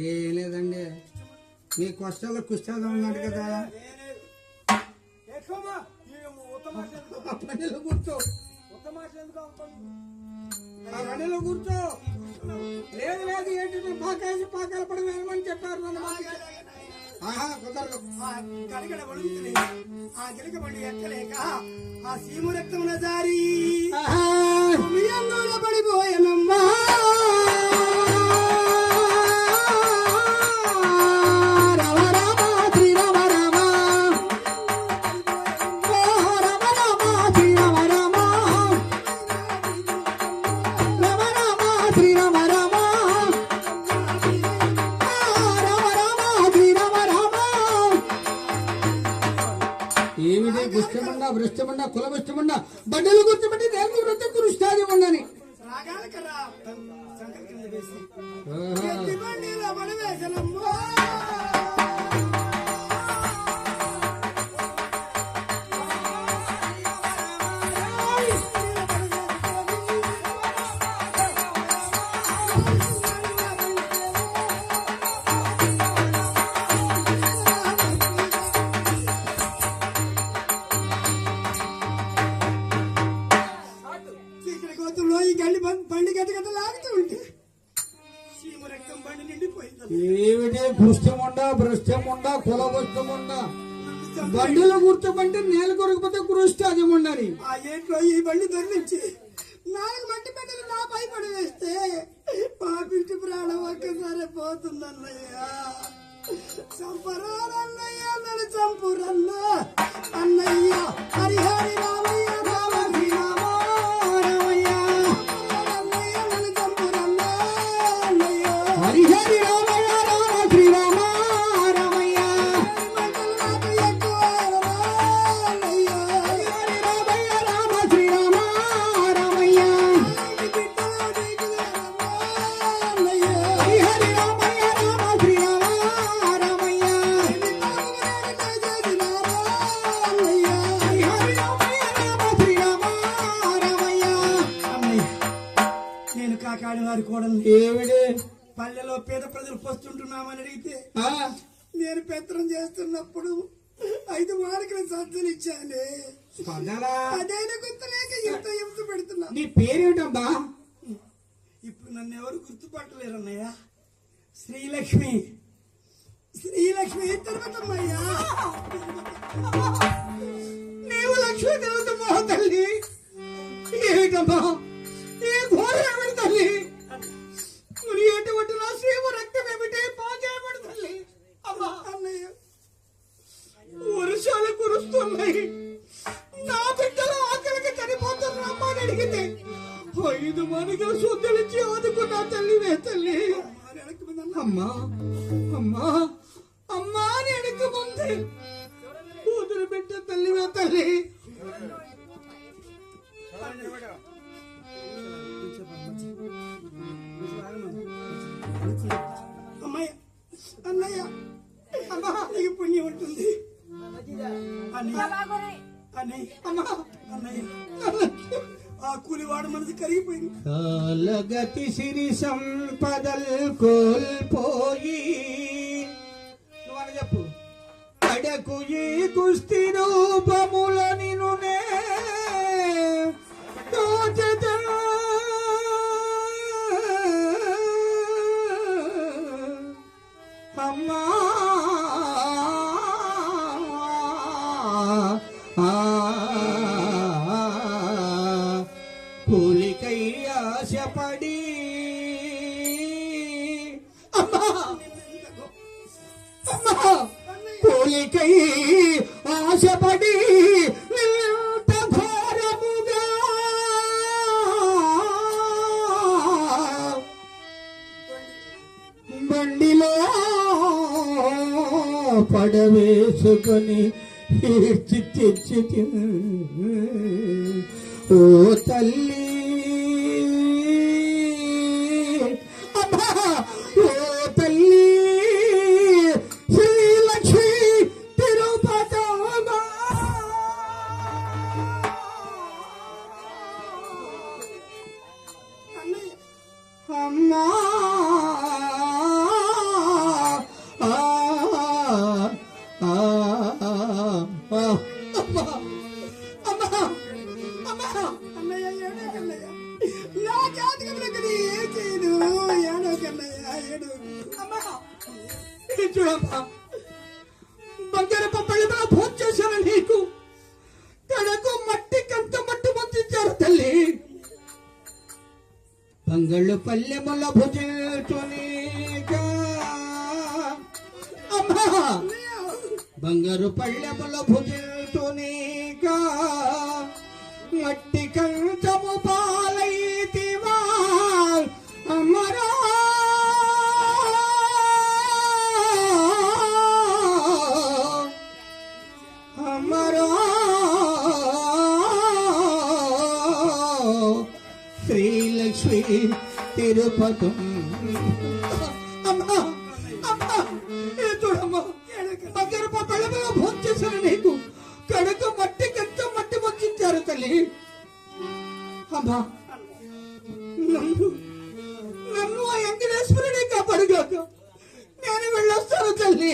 ఏం లేదండి. మీ కష్టాల్లో కుష్టాలు ఉన్నాడు కదా. పనిలో కూర్చో. ఆ పనిలో కూర్చో. లేదు లేదు ఏంటి నువ్వు పాకేసి పాకాల పడి వెళ్ళమని చెప్పారు నన్ను? మాకు. ఆహా కుదరదు. ఆ గిలక బండి ఎక్కలేక ఆ సీము రక్తమున జారి పడిపోయనమ్మా. చీకటి గోతుల్లో ఈ గండి బండి గత లాగుతూ ఉంటే ఏమిటి? భృష్టముండ భృష్టముండ కుల వృష్టముండ బండిలో కూర్చోబంటే నేల కొరకపోతే కృష్టాది ఉండని ఆ ఏట్లో ఈ బండి దొరించి నాలుగు మట్టి బిడ్డలు నా పై పడి వేస్తే పాపింటి ప్రాణం ఒక్కసారి పోతుందన్నయ్య. చంపరానన్నయ్య నన్ను చంపురన్న. అన్నయ్య హరిహరి పల్లెలో పేద ప్రజలు పస్తుంటున్నామని అడిగితే? నేను పెత్తనం చేస్తున్నప్పుడు ఐదు మార్కులు సంతనిచ్చానే స్పందనా. అదైనా గుర్తులేక ఇంత హింస పెడుతున్నా. నీ పేరేమిటమ్మా ఇప్పుడు నన్ను ఎవరు గుర్తుపట్టలేరు అన్నయ్య? శ్రీలక్ష్మి. శ్రీలక్ష్మి తిరుపతమ్మయ్యా కూతురు బిడ్డ తల్లివే తల్లి. అమ్మయ్య అన్నయ్య అమ్మా నీకు పుణ్యం ఉంటుంది. ఆ కూలివాడు మనసు కరిగిపోయింది. కాలగతి సిరి సంపదల్ కోల్పోయి నువ్వని చెప్పు. కడకు ఈ కుస్తి దానికై ఆశపడి నింత ఘోరముగా బండిలో పడవేసుకొని ఈడ్చి తెచ్చి ఓ తల్లి చూడమ్మా బంగారు పప్పళ్ళు పప్పళ్ళ భోజ చేశాను నీకు. కడకు మట్టి కంత మట్టి పంపించారు తల్లి. బంగాళ్ళు పల్లెముల భుజేటునిగా అమ్మా! బంగారు పళ్ళెముల భుజేటునిగా మట్టి కంచము పా తిరుపతి అమ్మా అమ్మా ఏ చూడమ్మా దగ్గర పళ్ళగా నీకు. కడుక మట్టి మట్టి తల్లి. అమ్మా నన్ను నన్ను ఆ వెంకటేశ్వరుడే కాపాడుగాక నేను వెళ్ళొస్తాను తల్లి.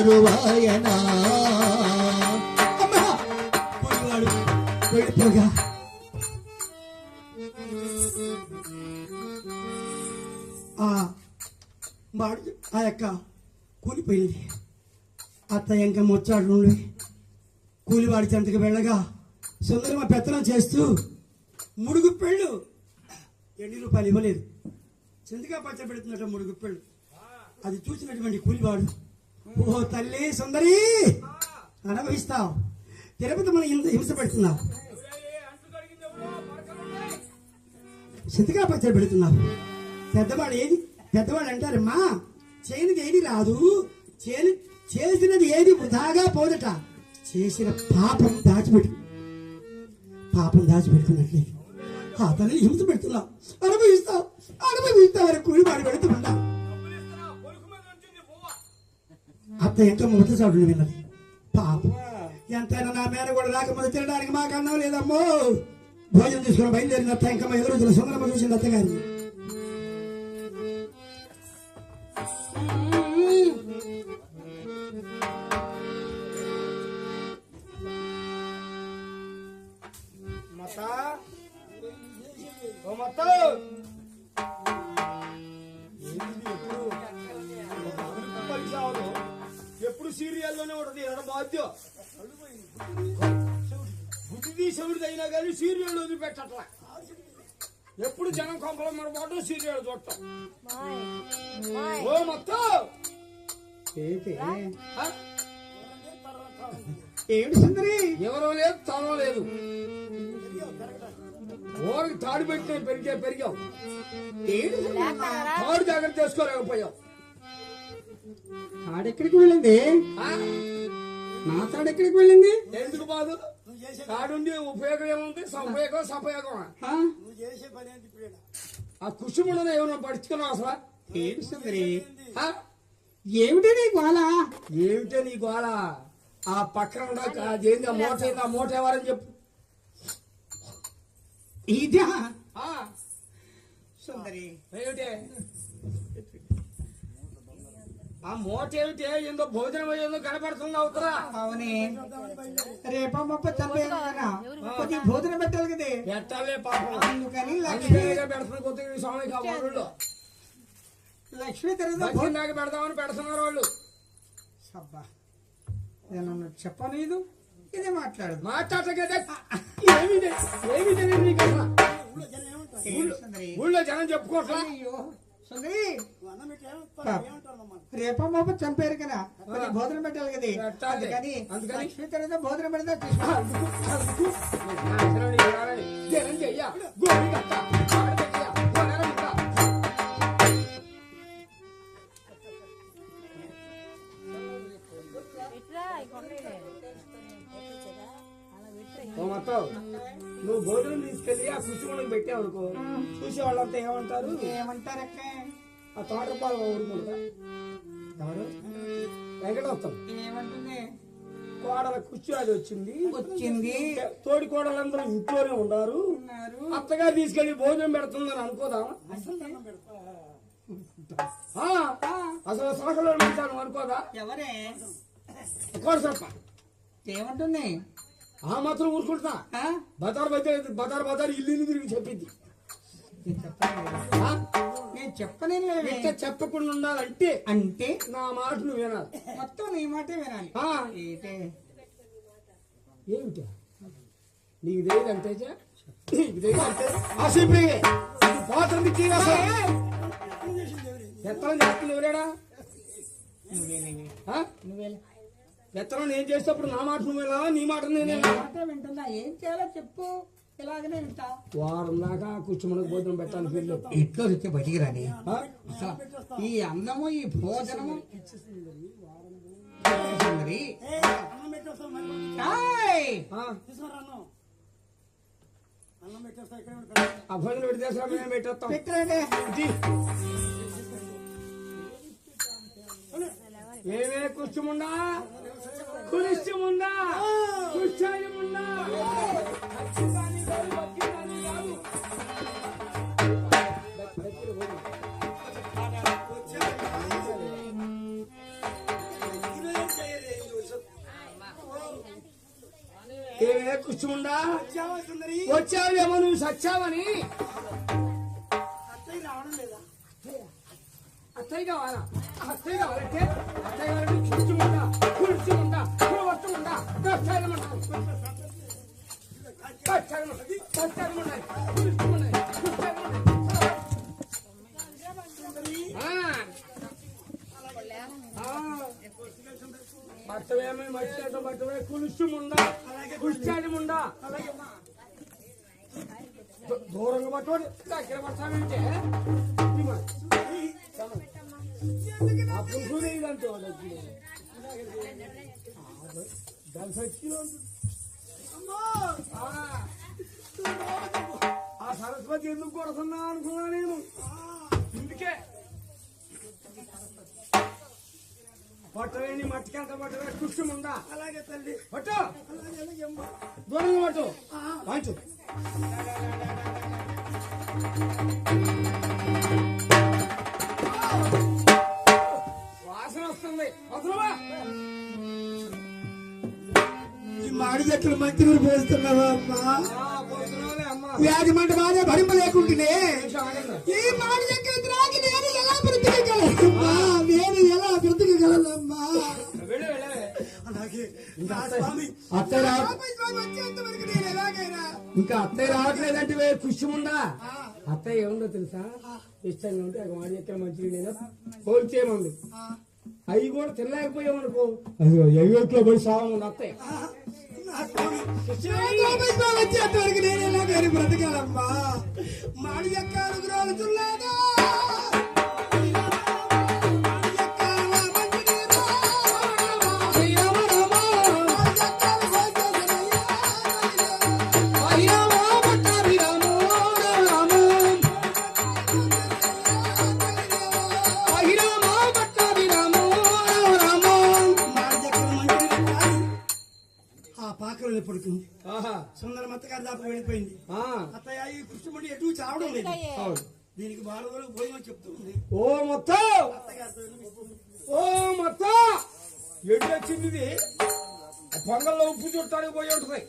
అన్నమే వెళ్ళిపోగా ఆ ఆ యొక్క కూలిపోయింది. అత్త ఇంకా ముచ్చాడు కూలివాడి చెంతకు వెళ్ళగా సుందరమ పెత్తనం చేస్తూ ముడుగు పెళ్ళు. ఎన్ని రూపాయలు ఇవ్వలేదు. చింతగా పచ్చబెడుతున్నట్టు ముడుగు పెళ్ళు. అది చూసినటువంటి కూలివాడు ఓ తల్లి సుందరి! అనుభవిస్తావు. తిరుపతి మనం ఇంత హింస పెడుతున్నావు చింతగా పచ్చడి పెడుతున్నావు పెద్దవాడు ఏది? పెద్దవాడు అంటారమ్మా చేయనిది ఏది రాదు? చేయని చేసినది ఏది వృధాగా పోదట? చేసిన పాపం దాచిపెట్టు పాపం దాచిపెట్టుకున్నట్లే ఆ తల్లి హింస పెడుతున్నావు అనుభవిస్తావు. అనుభవిస్తావు కూలి వాడు పెడుతున్నా అత్త ఎంతో మొదటిసాడు విన్నది. పాపం. ఎంతైనా నా మేన కూడా రాకముందు తినడానికి మాకు అన్నం లేదమ్మో? భోజనం తీసుకుని బయలుదేరిన అత్త ఇంకా ఎదురు సుందరమ్మ చూసింది అత్తగారిని. ఎప్పుడు జనం కొంపల మన పాటు సీరియల్ చూడటం. ఓ మొత్తం. ఏంటి? ఆ? ఏమిటి సుందరి? ఎవరో లేదు తనం లేదు. ఊరికి తాడు పెట్టిన పెరిగే పెరిగావు? తాడు జాగ్రత్త చేసుకోలేకపోయావు. తాడెక్కడికి వెళ్ళింది? ఆ? నా తాడెక్కడికి వెళ్ళింది? ఎందుకు బాధ? తాడుండి ఉపయోగం ఏముంది? ఉపయోగం సపయోగం ఆ? ఆ కుసుములను ఏమైనా పడుచుకున్నావు అసలు? ఏంటి సుందరి? ఆ? ఏమిటి నీ గోళ? ఏమిటే నీ గోళ? ఆ పక్కన ఆ మూట ఏంది ఆ మూట ఎవరని చెప్పు. ఇదా? సుందరి. ఏమిటే? ఆ మూట ఏమిటి ఏందో భోజనం ఏందో కనపడుతుంది అవుతారా అవునే. రేప మొప్ప చంపేయాలన్నా కొద్దిగా భోజనం పెట్టాలి కదే. పెట్టాలే పాపం. అందుకని లక్ష్మి పెడుతున్న కొద్దిగా స్వామి కావాలి లక్ష్మి తెరద పెడదామని పెడుతున్నారు వాళ్ళు. అబ్బా నేను చెప్పను ఇది ఇదే మాట్లాడదు. మాట్లాడటం కదా ఏమి తెలియదు ఊళ్ళో జనం చెప్పుకోవట్లా? అయ్యో సుందరి అన్నం పెట్టి ఏమంటారు ఏమంటారు మమ్మల్ని రేప మాప చంపారు కదా మరి భోజనం పెట్టాలి కదా. అందుకని అందుకని? లక్ష్మీ తర్వాత భోజనం పెడతా. ఓ మొత్తం నువ్వు భోజనం తీసుకెళ్ళి ఆ పెట్టావు అనుకో చూసే వాళ్ళంతా ఏమంటారు? ఏమంటారక్క? ఆ తోటపాలు ఊరుకుంటా ఎవరు వెంకటోత్తం ఏమంటుంది? కోడల కుర్చీ అది వచ్చింది. వచ్చింది. తోడి కోడలందరూ ఇంట్లోనే ఉన్నారు. ఉన్నారు. అత్తగా తీసుకెళ్ళి భోజనం పెడుతుందని అనుకోదా? అసలు సలకలో ఉంటాను అనుకోదా? ఎవరే? కోడసప్ప ఏమంటుంది? ఆ మాత్రం ఊరుకుంటా? బజార్ బజార్ బజార్ బజార్ ఇల్లు ఇల్లు తిరిగి చెప్పింది. నేను చెప్పను చెప్పలేను. ఇట్ట చెప్పకుండా ఉండాలంటే అంటే? నా మాట నువ్వు వినాలి. మొత్తం నీ మాటే వినాలి. ఏమిటా? నీకు తెలియదంటే నీకు తెలియదంటే అసలు పోతుంది ఎత్తనం చేస్తుంది ఎవరాడా? నువ్వే నువ్వే ఎత్తనం నేను చేసేటప్పుడు నా మాట నువ్వు వినాలా నీ మాట నేనే మాట వింటున్నా ఏం చేయాలో చెప్పు. ఇలాగనే వింటా. వారం దాకా కూర్చోమని భోజనం పెట్టాలని వీళ్ళు. ఇంట్లో వచ్చి బయటికి రాని. ఈ అందము ఈ భోజనము. ఏ, మరి అన్నం పెట్టేస్తా ఇక్కడ పెట్టేస్తాం. ఏమే కూర్చోముండా? కురిష్టముండా? కూర్చోయముండా ఏమే కూర్చోముండా? వచ్చావేమో నువ్వు సచ్చావని. అత్తయ్య రావడం లేదా అత్తయ్య కావాలా అత్తయ్య కావాలంటే అత్తయ్య కావాలంటే కూర్చోముండా కూర్చోముండా కూర్చోముండా కష్టాలమంటా కష్టాలమంటది కష్టాలమంటాయి కూర్చోముండాయి కూర్చోముండాయి బట్టవేమే మట్టి బట్టవే కులుసు ముండా కుర్చాడి ముండా దూ- దూరంగా పట్టుకోండి దగ్గర పడతానంటే ఆ సరస్వతి ఎందుకు కొడుతున్నా అనుకున్నా నేను. ఇందుకే. పట్టవేని మట్టికెంత పట్టవే కుష్టి అలాగే తల్లి. పట్టు. అలాగే అలాగే అమ్మా. దూరంగా పట్టు. వాంచు వస్తుంది. ఈ మాడి చెట్లు మంచినీరు పోస్తున్నావా అమ్మా? వ్యాధి మంట బాధ భరింప లేకుంటునే. ఈ మాడి చెట్లు త్రాగి నేను ఎలా బ్రతికగలనమ్మా నేను ఎలా బ్రతికగలనమ్మా ఇంకా అత్తయ్య- రావట్లేదంటే వే ఖుషి ఉందా? అత్తయ్య ఏముందో తెలుసా? ఇష్టంగా ఉంటే మాట ఎక్కడ మంచిగా నేను ఫోన్ చేయమంది ఆ, అవి కూడా తినలేకపోయామనుకో. అది ఎగట్లో పడి సాగు నత్తాయి ఆ, నా స్వామి నేను ఎలాగైనా బ్రతకాలమ్మా. మాడి యొక్క అనుగ్రహాలు చూడలేదా పడుతుంది. ఆహా, సుందరం అత్తగారి దాకా వెళ్ళిపోయింది. ఆ, అత్తయ్య ఈ కృష్ణముడి ఎటు చావడం లేదు అవును. దీనికి బాల వరకు భోజనం చెప్తుంది ఓ మొత్తం. ఓ మొత్తం! ఎటు వచ్చింది పొంగల్లో ఉప్పు చుట్టానికి పోయి ఉంటుంది.